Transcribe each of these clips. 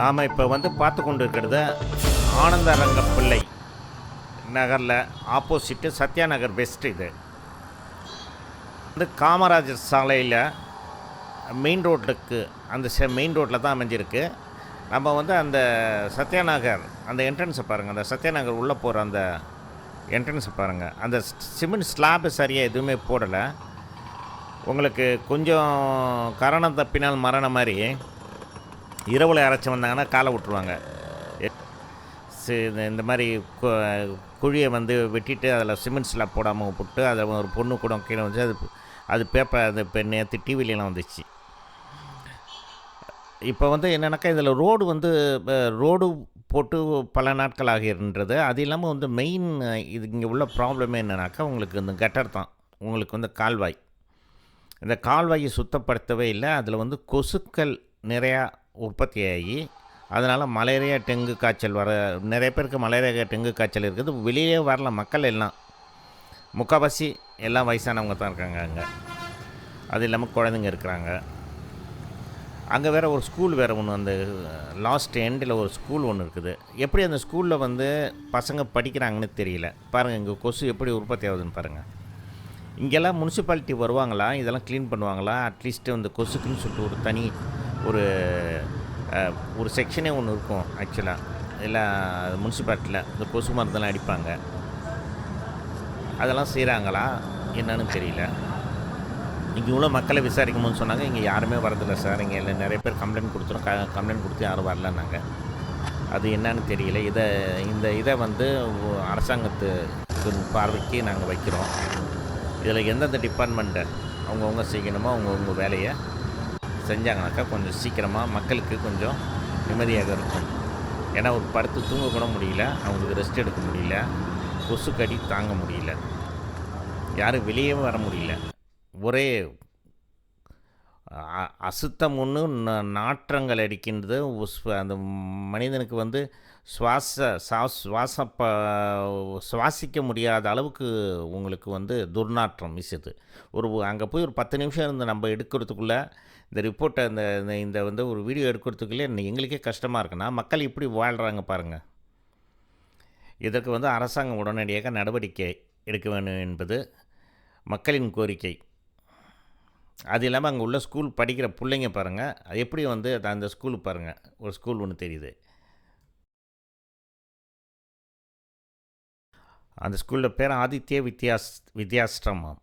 நாம் இப்போ வந்து பார்த்து கொண்டு இருக்கிறது ஆனந்த பிள்ளை நகரில் ஆப்போசிட்டு சத்யா நகர் வெஸ்ட் இது. வந்து காமராஜர் சாலையில் மெயின் ரோட்டுக்கு அந்த செ மெயின் ரோட்டில் தான் அமைஞ்சிருக்கு. நம்ம வந்து அந்த சத்யா நகர் அந்த என்ட்ரன்ஸை பாருங்கள் அந்த சத்யா நகர் உள்ளே போகிற அந்த என்ட்ரன்ஸை பாருங்கள் அந்த சிமெண்ட் ஸ்லாப்பு சரியாக எதுவுமே போடலை. உங்களுக்கு கொஞ்சம் கரணம் தப்பினால் மரணம் மாதிரி. இரவில் அரைச்சி வந்தாங்கன்னா காலை விட்டுருவாங்க. இந்த- இந்த மாதிரி கு- குழியை வந்து வெட்டிட்டு அதில் சிமெண்ட் ஸ்லாப் போடாமல் போட்டு அதை ஒரு பொண்ணு கூட கீழே வந்து அது அது பேப்பர் அது இப்போ நேற்று டிவிலலாம் வந்துச்சு. இப்போ வந்து என்னென்னாக்கா இதில் ரோடு வந்து ரோடு போட்டு பல நாட்கள் ஆகின்றது அது இல்லாமல் வந்து மெயின் இது இங்கே உள்ள ப்ராப்ளமே என்னென்னாக்கா உங்களுக்கு இந்த கட்டர் தான். உங்களுக்கு வந்து கால்வாய். இந்த கால்வாயை சுத்தப்படுத்தவே இல்லை. அதில் வந்து கொசுக்கள் நிறையா உற்பத்தியாகி அதனால் மலேரியா டெங்கு காய்ச்சல் வர நிறைய பேருக்கு மலேரியா டெங்கு காய்ச்சல் இருக்குது. வெளியே வரல மக்கள் எல்லாம். முக்கால்வாசி எல்லாம் வயசானவங்க தான் இருக்காங்க அங்கே. அது இல்லாமல் குழந்தைங்க இருக்கிறாங்க. அங்கே வேறு ஒரு ஸ்கூல் வேறு ஒன்று அந்த லாஸ்ட் எண்டில் ஒரு ஸ்கூல் ஒன்று இருக்குது. எப்படி அந்த ஸ்கூலில் வந்து பசங்க படிக்கிறாங்கன்னு தெரியல. பாருங்கள் இங்கே கொசு எப்படி உற்பத்தி ஆகுதுன்னு பாருங்கள் இங்கெல்லாம் முனிசிபாலிட்டி வருவாங்களா? இதெல்லாம் க்ளீன் பண்ணுவாங்களா? அட்லீஸ்ட்டு அந்த கொசுக்குன்னு சொல்லிட்டு ஒரு தனி ஒரு ஒரு செக்ஷனே ஒன்று இருக்கும் ஆக்சுவலாக எல்லாம் முனிசிபாலிட்டியில் இந்த கொசு மருந்தெல்லாம் அடிப்பாங்க. அதெல்லாம் செய்கிறாங்களா என்னன்னு தெரியல. இங்கே உள்ள மக்களை விசாரிக்கும் சொன்னாங்க. இங்கே யாருமே வரதில்லை சார். இங்கே இல்லை நிறைய பேர் கம்ப்ளைண்ட் கொடுத்துரும். க கம்ப்ளைண்ட் கொடுத்து யாரும் வரலன்னாங்க. அது என்னன்னு தெரியல. இதை இந்த இதை வந்து அரசாங்கத்து அரசாங்கத்துக்கு பார்வைக்கு நாங்கள் வைக்கிறோம். இதில் எந்தெந்த டிபார்ட்மெண்ட்டை அவங்கவுங்க செய்யணுமோ அவங்கவுங்க வேலையை செஞ்சாங்கனாக்கா கொஞ்சம் சீக்கிரமாக மக்களுக்கு கொஞ்சம் நிம்மதியாக இருக்கும். ஏன்னா ஒரு படுத்து தூங்க கூட முடியல. அவங்களுக்கு ரெஸ்ட் எடுக்க முடியல. கொசுக்கடி தாங்க முடியல. யாரும் வெளியே வர முடியல. ஒரே அசுத்தம் ஒன்று நாற்றங்கள் அடிக்கின்றது. அந்த மனிதனுக்கு வந்து சுவாச சா சுவாச ப சுவாசிக்க முடியாத அளவுக்கு உங்களுக்கு வந்து துர்நாற்றம் வீசுது. ஒரு அங்கே போய் ஒரு பத்து நிமிஷம் இருந்து நம்ம எடுக்கிறதுக்குள்ளே இந்த ரிப்போர்ட்டை இந்த- இந்த வந்து ஒரு வீடியோ எடுக்கிறதுக்குள்ளே எங்களுக்கே கஷ்டமாக இருக்குன்னா மக்கள் இப்படி வாழ்கிறாங்க பாருங்கள் இதற்கு வந்து அரசாங்கம் உடனடியாக நடவடிக்கை எடுக்க வேண்டும் என்பது மக்களின் கோரிக்கை. அது இல்லாமல் அங்கே உள்ள ஸ்கூல் படிக்கிற பிள்ளைங்க பாருங்கள் அது எப்படி வந்து அந்த ஸ்கூல் பாருங்கள் ஒரு ஸ்கூல் ஒன்று தெரியுது. அந்த ஸ்கூலில் பேர் ஆதித்ய வித்யாஸ் வித்யாஸ்ரமம்.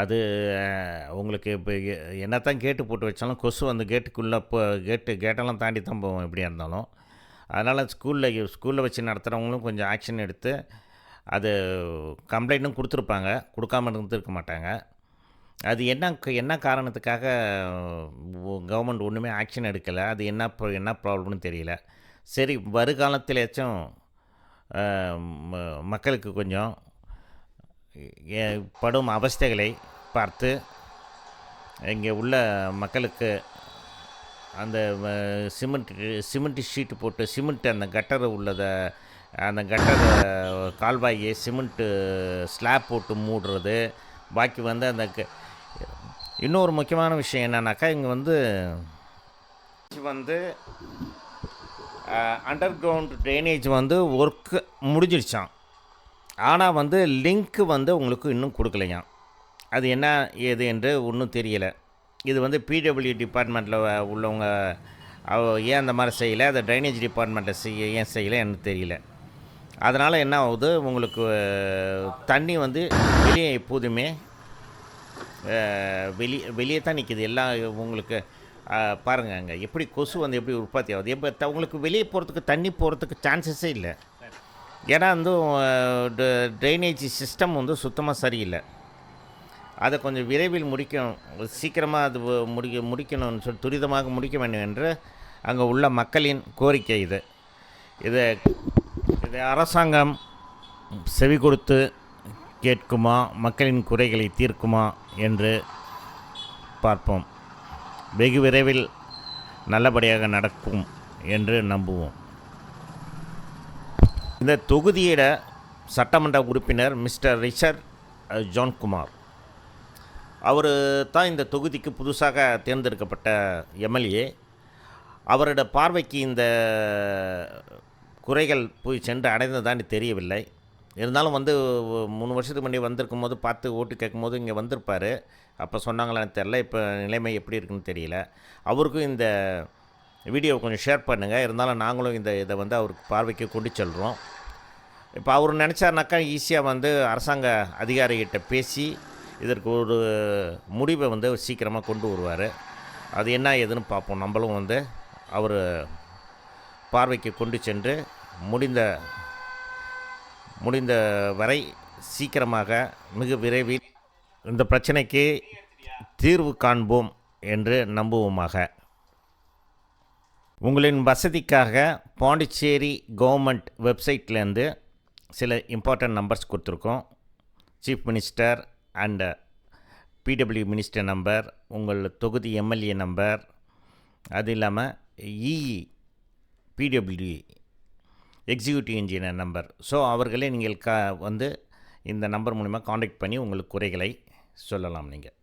அது உங்களுக்கு இப்போ என்னத்தான் கேட்டு போட்டு வச்சாலும் கொசு வந்து கேட்டுக்குள்ளே இப்போ கேட்டு கேட்டெல்லாம் தாண்டி தான் போவோம் எப்படியா இருந்தாலும். அதனால் ஸ்கூலில் ஸ்கூலில் வச்சு நடத்துகிறவங்களும் கொஞ்சம் ஆக்ஷன் எடுத்து அது கம்ப்ளைண்ட்டும் கொடுத்துருப்பாங்க. கொடுக்காம இருந்திருக்க மாட்டாங்க. அது என்ன என்ன காரணத்துக்காக கவர்மெண்ட் ஒன்றுமே ஆக்ஷன் எடுக்கலை? அது என்ன என்ன ப்ராப்ளம்னு தெரியல. சரி வருகாலத்திலேச்சும் மக்களுக்கு கொஞ்சம் படும் அவஸ்தைகளை பார்த்து இங்கே உள்ள மக்களுக்கு அந்த சிமெண்ட் சிமெண்ட் ஷீட்டு போட்டு சிமெண்ட் அந்த கட்டர் உள்ளதை அந்த கட்டர் கால்வாயை சிமெண்ட்டு ஸ்லாப் போட்டு மூடுறது பாக்கி வந்து அந்த க- இன்னொரு முக்கியமான விஷயம் என்னன்னாக்கா இங்கே வந்து வந்து அண்டர் கிரவுண்ட் ட்ரைனேஜ் வந்து ஒர்க்கு முடிஞ்சிடுச்சான் ஆனால் வந்து லிங்க்கு வந்து உங்களுக்கு இன்னும் கொடுக்கலையாம். அது என்ன ஏது என்று ஒன்றும் தெரியலை. இது வந்து பிடபிள்யூ டிபார்ட்மெண்ட்டில் உள்ளவங்க ஏன் அந்த மாதிரி செய்யலை? அதை ட்ரைனேஜ் டிபார்ட்மெண்ட்டில் செய்ய ஏன் செய்யலை எனக்கு தெரியல. அதனால் என்ன ஆகுது? உங்களுக்கு தண்ணி வந்து வெளியே எப்போதுமே வெளியே வெளியே தான் நிற்கிது எல்லாம் உங்களுக்கு பாருங்கள் அங்கே. எப்படி கொசு வந்து எப்படி உற்பத்தி ஆகுது? எப்போ த- உங்களுக்கு வெளியே போகிறதுக்கு தண்ணி போகிறதுக்கு சான்சஸே இல்லை. ஏன்னா வந்து ட்ரைனேஜ் சிஸ்டம் வந்து சுத்தமாக சரியில்லை. அதை கொஞ்சம் விரைவில் முடிக்கணும். சீக்கிரமாக அது முடிக்க முடிக்கணும்னு சொல்லி துரிதமாக முடிக்க வேண்டும் என்று அங்கே உள்ள மக்களின் கோரிக்கை இது. இதை இதை அரசாங்கம் செவி கொடுத்து கேட்குமா? மக்களின் குறைகளை தீர்க்குமா? என்று பார்ப்போம். வெகு விரைவில் நல்லபடியாக நடக்கும் என்று நம்புவோம். இந்த தொகுதியிட சட்டமன்ற உறுப்பினர் மிஸ்டர் ரிச்சர்ட் ஜான்குமார். அவர் தான் இந்த தொகுதிக்கு புதுசாக தேர்ந்தெடுக்கப்பட்ட எம்எல்ஏ. அவரோட பார்வைக்கு இந்த குறைகள் போய் சென்று அடைந்ததான்னு தெரியவில்லை. இருந்தாலும் வந்து மூணு வருஷத்துக்கு முன்னாடி வந்திருக்கும் போது பார்த்து ஓட்டு கேட்கும் போது இங்கே வந்திருப்பார். அப்போ சொன்னாங்களான்னு தெரில இப்போ நிலைமை எப்படி இருக்குன்னு தெரியல. அவருக்கும் இந்த வீடியோவை கொஞ்சம் ஷேர் பண்ணுங்கள் இருந்தாலும் நாங்களும் இந்த இதை வந்து அவருக்கு பார்வைக்கு கொண்டு செல்கிறோம் இப்போ அவர் நினச்சாருனாக்கா ஈஸியாக வந்து அரசாங்க அதிகாரிகிட்ட பேசி இதற்கு ஒரு முடிவை வந்து சீக்கிரமாக கொண்டு வருவார். அது என்ன ஏதுன்னு பார்ப்போம். நம்மளும் வந்து அவர் பார்வைக்கு கொண்டு சென்று முடிந்த முடிந்த வரை சீக்கிரமாக மிக விரைவில் இந்த பிரச்சனைக்கு தீர்வு காண்போம் என்று நம்புவோமாக. உங்களின் வசதிக்காக பாண்டிச்சேரி கவர்மெண்ட் வெப்சைட்லேருந்து சில இம்பார்ட்டன்ட் நம்பர்ஸ் கொடுத்துருக்கோம். Chief minister and PWD minister number உங்கள் தொகுதி எம்எல்ஏ நம்பர் அது இல்லாமல் EE PWD executive engineer number. So அவர்களே நீங்கள் க வந்து இந்த நம்பர் மூலிமா காண்டாக்ட் பண்ணி உங்களுக்கு குறைகளை சொல்லலாம் நீங்கள்